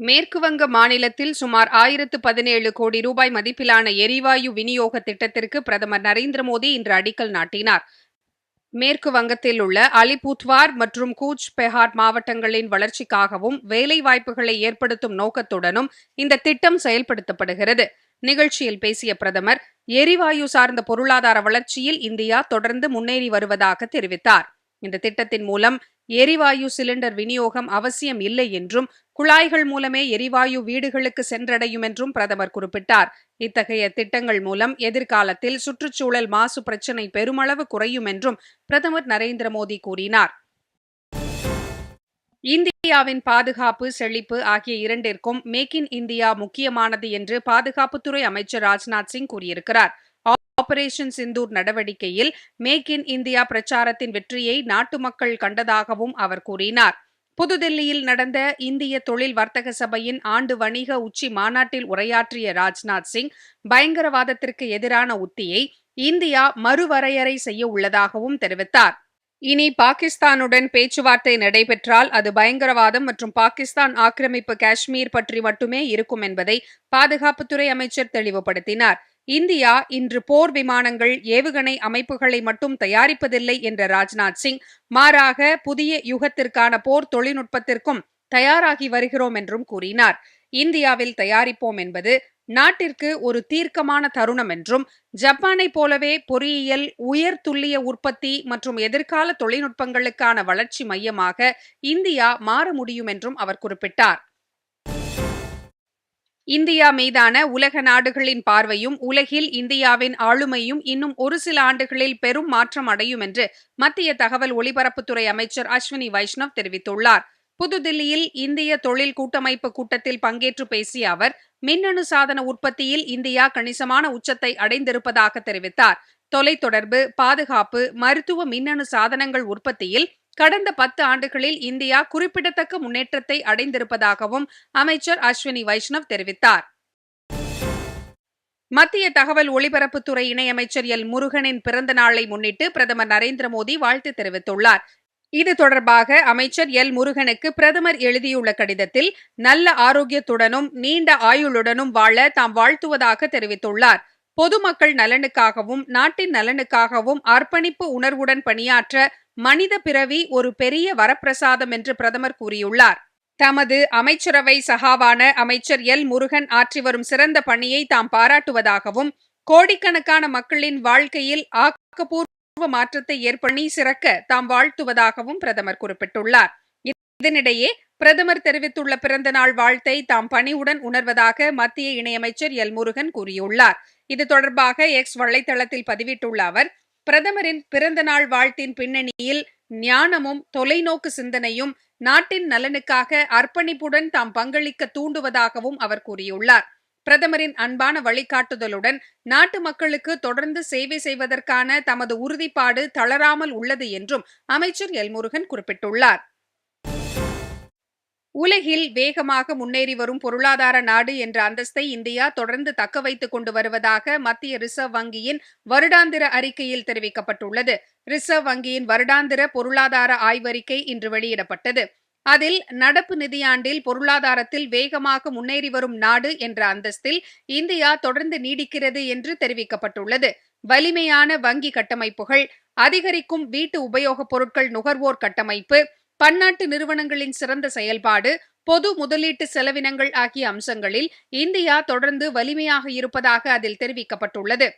மேற்குவங்க மாநிலத்தில் சுமார் ஆயிரத்து பதினேழு கோடி ரூபாய் மதிப்பிலான எரிவாயு விநியோக திட்டத்திற்கு பிரதமர் நரேந்திர மோடி இன்று அடிக்கல் நாட்டினார். மேற்கு வங்கத்தில் உள்ள அலிபுத்வார் மற்றும் கூச் பெஹார் மாவட்டங்களின் வளர்ச்சிக்காகவும் வேலைவாய்ப்புகளை ஏற்படுத்தும் நோக்கத்துடனும் இந்த திட்டம் செயல்படுத்தப்படுகிறது. நிகழ்ச்சியில் பேசிய பிரதமர் எரிவாயு சார்ந்த பொருளாதார வளர்ச்சியில் இந்தியா தொடர்ந்து முன்னேறி வருவதாக தெரிவித்தார். இந்த திட்டத்தின் மூலம் எரிவாயு சிலிண்டர் விநியோகம் அவசியம் இல்லை என்றும் குழாய்கள் மூலமே எரிவாயு வீடுகளுக்கு சென்றடையும் என்றும் பிரதமர் குறிப்பிட்டார். இத்தகைய திட்டங்கள் மூலம் எதிர்காலத்தில் சுற்றுச்சூழல் மாசு பிரச்சினை பெருமளவு குறையும் என்றும் பிரதமர் நரேந்திர மோடி கூறினார். இந்தியாவின் பாதுகாப்பு செழிப்பு ஆகிய இரண்டிற்கும் மேக் இன் இந்தியா முக்கியமானது என்று பாதுகாப்புத்துறை அமைச்சர் ராஜ்நாத் சிங் கூறியிருக்கிறார். ஆபரேஷன் சிந்தூர் நடவடிக்கையில் மேக் இன் இந்தியா பிரச்சாரத்தின் வெற்றியை நாட்டு மக்கள் கண்டதாகவும் அவர் கூறினார். புதுதில்லியில் நடந்த இந்திய தொழில் வர்த்தக சபையின் ஆண்டு வணிக உச்சி மாநாட்டில் உரையாற்றிய ராஜ்நாத் சிங் பயங்கரவாதத்திற்கு எதிரான உத்தியை இந்தியா மறுவரையறை செய்ய உள்ளதாகவும் தெரிவித்தார். இனி பாகிஸ்தானுடன் பேச்சுவார்த்தை நடைபெற்றால் அது பயங்கரவாதம் மற்றும் பாகிஸ்தான் ஆக்கிரமிப்பு காஷ்மீர் பற்றி மட்டுமே இருக்கும் என்பதை பாதுகாப்புத்துறை அமைச்சர் தெளிவுபடுத்தினார். இந்தியா இன்று போர் விமானங்கள் ஏவுகணை அமைப்புகளை மட்டும் தயாரிப்பதில்லை என்ற ராஜ்நாத் சிங் மாறாக புதிய யுகத்திற்கான போர் தொழில்நுட்பத்திற்கும் தயாராகி வருகிறோம் என்றும் கூறினார். இந்தியாவில் தயாரிப்போம் என்பது நாட்டிற்கு ஒரு தீர்க்கமான தருணம் என்றும் ஜப்பானை போலவே பொறியியல் உயர் துல்லிய உற்பத்தி மற்றும் எதிர்கால தொழில்நுட்பங்களுக்கான வளர்ச்சி மையமாக இந்தியா மாற முடியும் என்றும் அவர் குறிப்பிட்டார். இந்தியா மீதான உலக நாடுகளின் பார்வையும் உலகில் இந்தியாவின் ஆளுமையும் இன்னும் ஒரு சில ஆண்டுகளில் பெரும் மாற்றம் அடையும் என்று மத்திய தகவல் ஒலிபரப்புத்துறை அமைச்சர் அஸ்வினி வைஷ்ணவ் தெரிவித்துள்ளார். புதுதில்லியில் இந்திய தொழில் கூட்டமைப்பு கூட்டத்தில் பங்கேற்று பேசிய அவர் மின்னணு சாதன உற்பத்தியில் இந்தியா கணிசமான உச்சத்தை அடைந்திருப்பதாக தெரிவித்தார். தொலைத்தொடர்பு பாதுகாப்பு மருத்துவ மின்னணு சாதனங்கள் உற்பத்தியில் கடந்த பத்து ஆண்டுகளில் இந்தியா குறிப்பிடத்தக்க முன்னேற்றத்தை அடைந்திருப்பதாகவும் அமைச்சர் அஸ்வினி வைஷ்ணவ் தெரிவித்தார். மத்திய தகவல் ஒலிபரப்புத்துறை இணையமைச்சர் எல். முருகனின் பிறந்த நாளை முன்னிட்டு பிரதமர் நரேந்திர மோடி வாழ்த்து தெரிவித்துள்ளார். இது தொடர்பாக அமைச்சர் எல். முருகனுக்கு பிரதமர் எழுதியுள்ள கடிதத்தில் நல்ல ஆரோக்கியத்துடனும் நீண்ட ஆயுளுடனும் வாழ தாம் வாழ்த்துவதாக தெரிவித்துள்ளார். பொதுமக்கள் நலனுக்காகவும் நாட்டின் நலனுக்காகவும் அர்ப்பணிப்பு உணர்வுடன் பணியாற்ற மனித பிறவி ஒரு பெரிய வரப்பிரசாதம் என்று பிரதமர் கூறியுள்ளார். தமது அமைச்சரவை சகாவான அமைச்சர் எல். முருகன் ஆற்றி வரும் சிறந்த பணியை தாம் பாராட்டுவதாகவும் கோடிக்கணக்கான மக்களின் வாழ்க்கையில் ஆக்கப்பூர்வ மாற்றத்தை ஏற்பணி சிறக்க தாம் வாழ்த்துவதாகவும் பிரதமர் குறிப்பிட்டுள்ளார். இதனிடையே பிரதமர் தெரிவித்துள்ள பிறந்த நாள் வாழ்த்தை தாம் பணிவுடன் உணர்வதாக மத்திய இணையமைச்சர் எல் முருகன் கூறியுள்ளார். இது தொடர்பாக எக்ஸ் வலைதளத்தில் பதிவிட்டுள்ள அவர் பிரதமரின் பிறந்த நாள் வாழ்த்தின் பின்னணியில் ஞானமும் தொலைநோக்கு சிந்தனையும் நாட்டின் நலனுக்காக அர்ப்பணிப்புடன் தாம் பங்களிக்க தூண்டுவதாகவும் அவர் கூறியுள்ளார். பிரதமரின் அன்பான வழிகாட்டுதலுடன் நாட்டு மக்களுக்கு தொடர்ந்து சேவை செய்வதற்கான தமது உறுதிப்பாடு தளராமல் உள்ளது என்றும் அமைச்சர் எல்முருகன் குறிப்பிட்டுள்ளார். உலகில் வேகமாக முன்னேறி வரும் பொருளாதார நாடு என்ற அந்தஸ்தை இந்தியா தொடர்ந்து தக்க வைத்துக் கொண்டு வருவதாக மத்திய ரிசர்வ் வங்கியின் வருடாந்திர அறிக்கையில் தெரிவிக்கப்பட்டுள்ளது. ரிசர்வ் வங்கியின் வருடாந்திர பொருளாதார ஆய்வறிக்கை இன்று வெளியிடப்பட்டது. அதில் நடப்பு நிதியாண்டில் பொருளாதாரத்தில் வேகமாக முன்னேறி வரும் நாடு என்ற அந்தஸ்தில் இந்தியா தொடர்ந்து நீடிக்கிறது என்று தெரிவிக்கப்பட்டுள்ளது. வலிமையான வங்கி கட்டமைப்புகள் அதிகரிக்கும் வீட்டு உபயோகப் பொருட்கள் நுகர்வோர் கட்டமைப்பு பன்னாட்டு நிறுவனங்களின் சிறந்த செயல்பாடு பொது முதலீட்டு செலவினங்கள் ஆகிய அம்சங்களில் இந்தியா தொடர்ந்து வலிமையாக இருப்பதாக அதில் தெரிவிக்கப்பட்டுள்ளது.